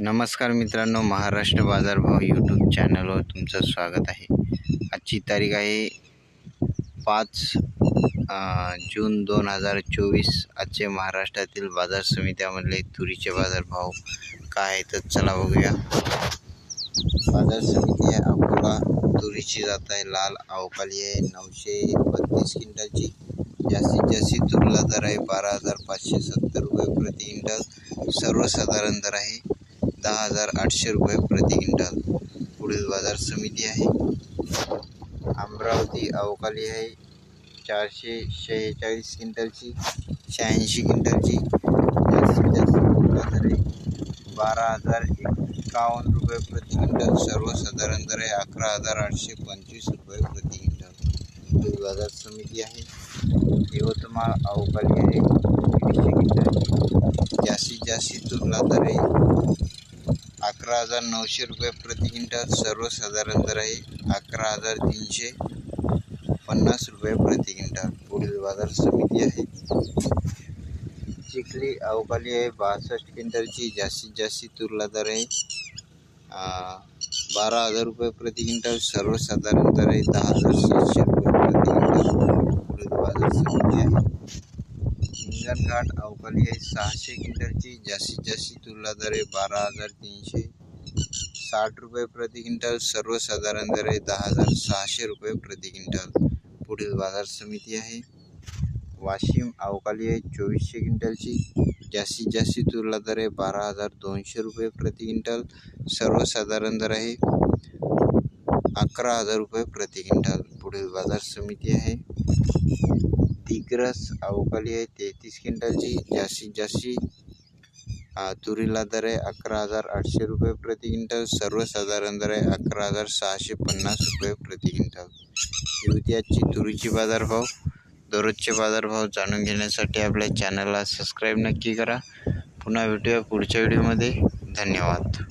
नमस्कार मित्रांनो महाराष्ट्र बाजारभाव यूट्यूब चॅनलवर तुमचं स्वागत आहे. आजची तारीख आहे पाच जून दोन हजार चोवीस. आजचे महाराष्ट्रातील बाजार समित्यामधले तुरीचे बाजारभाव काय आहे तर चला बघूया. बाजार समिती आहे अकोला. तुरीची जात आहे लाल अवकाली आहे नऊशे बत्तीस क्विंटलची. जास्तीत जास्त तुरीला दर आहे बारा हजार पाचशे सत्तर रुपये प्रति क्विंटल. सर्वसाधारण दर आहे दहा हजार आठशे रुपये प्रति क्विंटल. पुढील बाजार समिती आहे. अमरावती अवकाली आहे. चारशे शेहेचाळीस क्विंटलची शहाऐंशी क्विंटलची जास्तीत जास्त आहे. बारा हजार एकावन्न रुपये प्रति क्विंटल. सर्वसाधारण दर आहे अकरा हजार आठशे पंचवीस रुपये प्रति क्विंटल. पुढील बाजार समिती आहे. यवतमाळ अवकाली आहे. अकरा हज़ार नऊशे रुपये प्रति क्विंटल सर्वसाधारण दर आहे अकरा हज़ार तीनशे पन्नास रुपये प्रति क्विंटल. पुढील बाज़ार समिती आहे. चिखली अवकाली आहे बासष्ट क्विंटलची जास्तीत जास्त तुरला दर आहे. अं, बारा हज़ार रुपये प्रति क्विंटल सर्वसाधारण दर आहे दहा हज़ार सातशे रुपये प्रति क्विंटल. पुढील बाज़ार समिती आहे. हिंगणघाट अवकाली आहे सहाशे क्विंटलची जास्तीत जास्त तुलना दर आहे. बारा हज़ार तीनशे साठ रुपये प्रति क्विंटल सर्वसाधारण दर आहे दहा हज़ार सहाशे रुपये प्रति क्विंटल। पुढील बाज़ार समिती आहे. वाशिम अवकाली है आहे, चोवीसशे क्विंटलची. जास्तीत जास्त तुलना दर आहे बारा हज़ार दोनशे रुपये प्रति क्विंटल सर्वसाधारण दर आहे अकरा हज़ार रुपये प्रति क्विंटल. पुढील बाज़ार समिती आहे. दिग्रस अवकाली आहे, तेहतीस क्विंटलची. जास्तीत जास्त तुरीला दर आहे अकरा हजार आठशे रुपये प्रति क्विंटल सर्वसाधारण दर आहे अकरा हजार सहाशे पन्नास रुपये प्रति क्विंटल ही तुरीची बाजारभाव दररोजचे बाजारभाव जाणून घेण्यासाठी आपल्या चॅनलला सबस्क्राईब नक्की करा पुन्हा भेटूया पुढच्या व्हिडिओमध्ये धन्यवाद